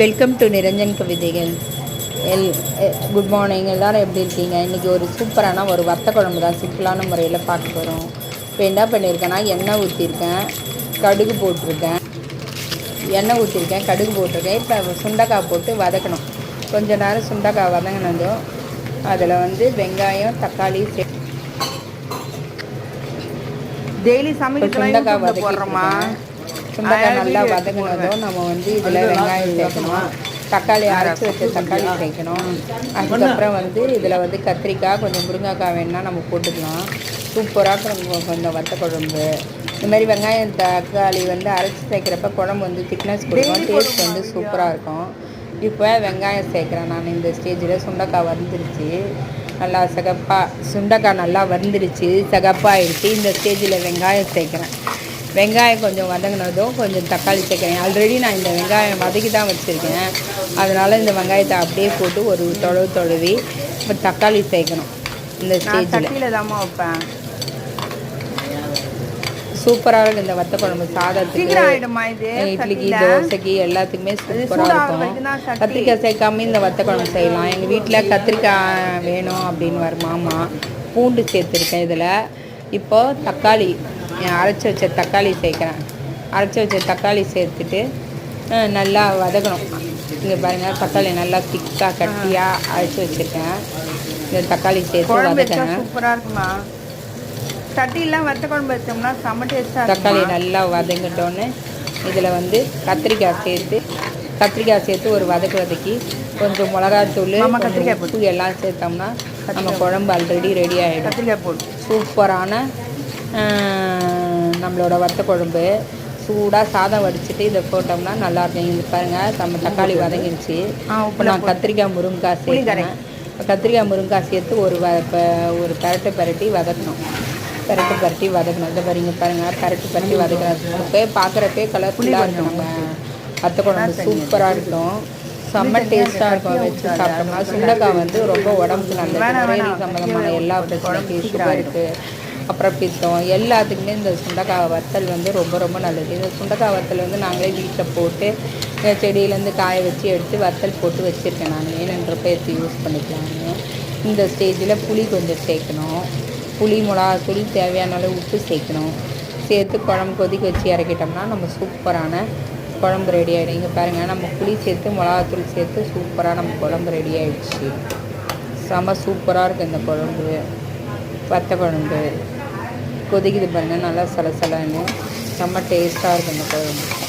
Welcome to Niranjan கவிதைகள் L good morning எல்லாரும் எப்படி இருக்கீங்க? இன்றைக்கி ஒரு சூப்பரான ஒரு வத்த குழம்பு தான். சிம்பிளான முறையில் பார்க்க போகிறோம் இப்போ என்ன பண்ணியிருக்கேன்னா எண்ணெய் ஊற்றிருக்கேன் கடுகு போட்டிருக்கேன். எண்ணெய் ஊற்றிருக்கேன் கடுகு போட்டிருக்கேன். இப்போ சுண்டைக்காய் போட்டு வதக்கணும். கொஞ்ச நேரம் சுண்டைக்காய் வதங்கினதும் அதில் வந்து வெங்காயம் தக்காளி டெய்லி சமைக்கிறதுலாம் சுண்டைக்காய் வதக்கிட்டுருக்கேன் சுண்டைக்காய் நல்லா வதங்கினதும் நம்ம வந்து இதில் வெங்காயம் சேர்க்கணும். தக்காளி அரைச்சி வச்ச தக்காளி சேர்க்கணும். அதுக்கப்புறம் வந்து இதில் வந்து கத்திரிக்காய் கொஞ்சம் முருங்கைக்காய் வேணுன்னா நம்ம போட்டுக்கலாம். சூப்பராக கொஞ்சம் வத்த குழம்பு. இந்த மாதிரி வெங்காயம் தக்காளி வந்து அரைச்சி சேர்க்குறப்ப குழம்பு வந்து திக்னஸ் கொடுக்கும். டேஸ்ட் வந்து சூப்பராக இருக்கும். இப்போ வெங்காயம் சேர்க்குறேன். நான் இந்த ஸ்டேஜில் சுண்டைக்காய் வந்துருச்சு நல்லா சகப்பாக சுண்டைக்காய் நல்லா வந்துருச்சு சகப்பாகிடுச்சு இந்த ஸ்டேஜில் வெங்காயம் சேர்க்குறேன். வெங்காயம் கொஞ்சம் வதங்கினதும் கொஞ்சம் தக்காளி சேர்க்குறேன். ஆல்ரெடி நான் இந்த வெங்காயம் வதக்கி தான் வச்சுருக்கேன். அதனால் இந்த வெங்காயத்தை அப்படியே போட்டு ஒரு தொழவு தொழுவி இப்போ தக்காளி சேர்க்கணும். இந்த ஸ்டேஜில் தாம்மா வைப்பேன். சூப்பராக இருக்கும் இந்த வத்த குழம்பு சாதத்துக்கு இட்லிக்கு? தோசைக்கு எல்லாத்துக்குமே சூப்பராக இருக்கும். கத்திரிக்காய் சேர்க்காம இந்த வத்த குழம்பு செய்யலாம். எங்கள் வீட்டில் கத்திரிக்காய் வேணும் அப்படின்னு வர மாமா. பூண்டு சேர்த்துருக்கேன் இதில். இப்போ தக்காளி. அரைச்சி வச்ச தக்காளி சேர்க்குறேன். அரைச்சி வச்ச தக்காளி சேர்த்துட்டு நல்லா வதக்கணும். இங்கே பாருங்கள் தக்காளி நல்லா திக்காக கட்டியாக அரைச்சி வச்சுருக்கேன். இந்த தக்காளி சேர்த்து குழம்பு வச்சா வதக்கினேன் சூப்பரா இருக்குமா? சட்டிலாம் வத்த குழம்பு வச்சோம்னா செம்ம டேஸ்டா தக்காளி நல்லா வதங்கிட்டோன்னு இதில் வந்து கத்திரிக்காய் சேர்த்து கத்திரிக்காய் சேர்த்து ஒரு வதக்கு வதக்கி கொஞ்சம் மிளகாத்தூள் கத்திரிக்காய் உப்பு எல்லாம் சேர்த்தோம்னா நம்ம குழம்பு ஆல்ரெடி ரெடி ஆகிடும் கத்திரிக்காய் போடு. சூப்பரான நம்மளோட வத்த குழம்பு. சூடாக சாதம் வடிச்சிட்டு இதை போட்டோம்னா நல்லாயிருக்கும் இது பாருங்கள் நம்ம தக்காளி வதங்கிருச்சு. ஆ இப்போ நான் கத்திரிக்காய் முருங்கைக்காய் புளிக்கரை. சேர்க்குறேன் கத்திரிக்காய் முருங்கைக்காய் சேர்த்து ஒரு வ இப்போ ஒரு பரட்டு பரட்டி வதக்கணும். பரட்டு பரட்டி வதக்கணும். இதை பாருங்க பாருங்கள் பரட்டு பரட்டி வதக்கிறப்பே பார்க்குறப்பே கலர்ஃபுல்லாக இருக்கும். நம்ம வத்த குழம்பு சூப்பராக இருக்கும். செம்ம டேஸ்ட்டாக இருக்கும். வச்சு சாப்பிட்டோம்னா சுண்டைக்காய் வந்து ரொம்ப உடம்புக்கு நல்லது. சம்மந்தமான எல்லா பிரச்சனைக்கும் சுகருக்கு அப்புறம் பித்தம் எல்லாத்துக்குமே இந்த சுண்டக்காய் வத்தல் வந்து ரொம்ப ரொம்ப நல்லது. இந்த சுண்டக்காய் வத்தல் வந்து நாங்களே வீட்டில் போட்டு செடியிலேருந்து காய வச்சு எடுத்து வத்தல் போட்டு வச்சுருக்கேன் நான். வேணுன்றப்ப எடுத்து யூஸ் பண்ணிக்கலாம்னு இந்த ஸ்டேஜில் புளி கொஞ்சம் சேர்க்கணும். புளி மிளகாத்தூள் தேவையான அளவு உப்பு சேர்க்கணும். சேர்த்து குழம்பு கொதிக்க வச்சு இறக்கிட்டோம்னா நம்ம சூப்பரான குழம்பு ரெடி ஆகிடும் இங்கே பாருங்கள் நம்ம புளி சேர்த்து மிளகாத்தூள் சேர்த்து சூப்பராக நம்ம குழம்பு ரெடி ஆகிடுச்சு செம சூப்பராக இருக்குது இந்த குழம்பு வத்த குழம்பு. கொதிக்குது பாருங்கள் நல்லா சலசலன்னு. செம்ம டேஸ்ட்டாக இருக்கும் இந்த குழம்பு.